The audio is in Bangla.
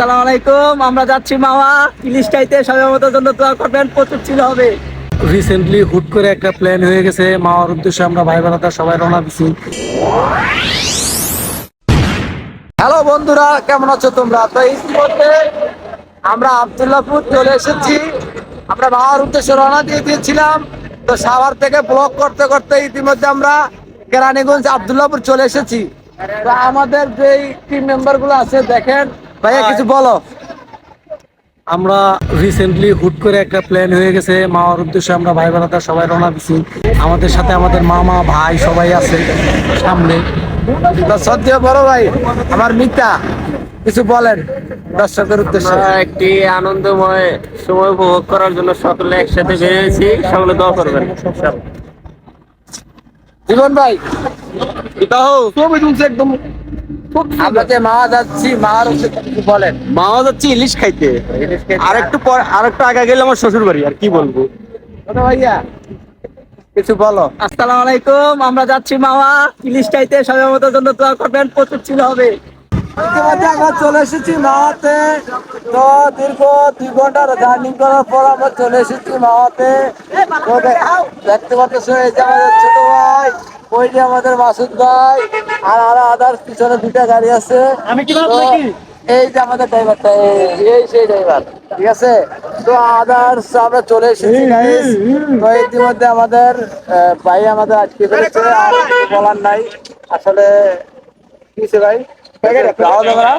আসসালামু আলাইকুম আমরা যাচ্ছি মাওয়া। ইলিশ খাইতে সবাই জন্য দোয়া করবেন প্রচুর ছিল হবে। রিসেন্টলি হুট করে একটা প্ল্যান হয়ে গেছে মাওয়ার উদ্দেশ্যে আমরা ভাই বোনেরা সবাই রওনা দিছি। হ্যালো বন্ধুরা কেমন আছো তোমরা? তো ইতিমধ্যে আমরা আবদুল্লাহপুর চলে এসেছি। আমরা মাওয়ার উদ্দেশ্যে রওনা দিয়ে দিয়েছিলাম। তো সাভার থেকে ব্লক করতে করতে ইতিমধ্যে আমরা কেরানীগঞ্জ আবদুল্লাহপুর চলে এসেছি। আমাদের যে টিম মেম্বারগুলো আছে দেখেন ভাইয়া কিছু বলো। আমরা রিসেন্টলি হুট করে একটা প্ল্যান হয়ে গেছে। মাওয়ার উদ্দেশ্যে আমরা ভাই বোনেরা সবাই রওনা দিছি। আমাদের সাথে আমাদের মামা ভাই সবাই আছে সামনে। তো সত্যি বড় ভাই আমার মিতা কিছু বলেন দর্শকের উদ্দেশ্যে। একটি আনন্দময় সময় উপভোগ করার জন্য সকলে একসাথে বেরিয়েছি সকলে দোয়া করবেন জীবন ভাই একদম। আমরা যে মাওয়া যাচ্ছি মাওয়ার বলেন। মামা যাচ্ছি ইলিশ খাইতে। আর একটু পর আর একটু আগে গেলে আমার শ্বশুর বাড়ি আর কি বলব? ভাইয়া কিছু বলো। আসসালামু আলাইকুম আমরা যাচ্ছি মাওয়া। ইলিশ খাইতে সবাই জন্য দোয়া করবেন প্রচুর ছিল হবে। ইতিমধ্যে আমরা চলে এসেছি মাওয়াতে। তো দীর্ঘ দুই ঘণ্টার জার্নি করার পর আমরা চলে এসেছি মাওয়াতে। দেখতে পাচ্ছ এই যে আমাদের ছোট ভাই ওই যে আমাদের মাসুদ ভাই? আর আরও আদার পিছনে দুটা গাড়ি আছে। আমি কি তো এই যে আমাদের ড্রাইভারটা এই সেই ড্রাইভার ঠিক আছে? তো আদার্স আমরা চলে এসেছি। তো ইতিমধ্যে আমাদের ভাই আমাদের আজকে ফেলেছে আর কিছু বলার নাই। আসলে কি ভাই? খাওয়া দাওয়া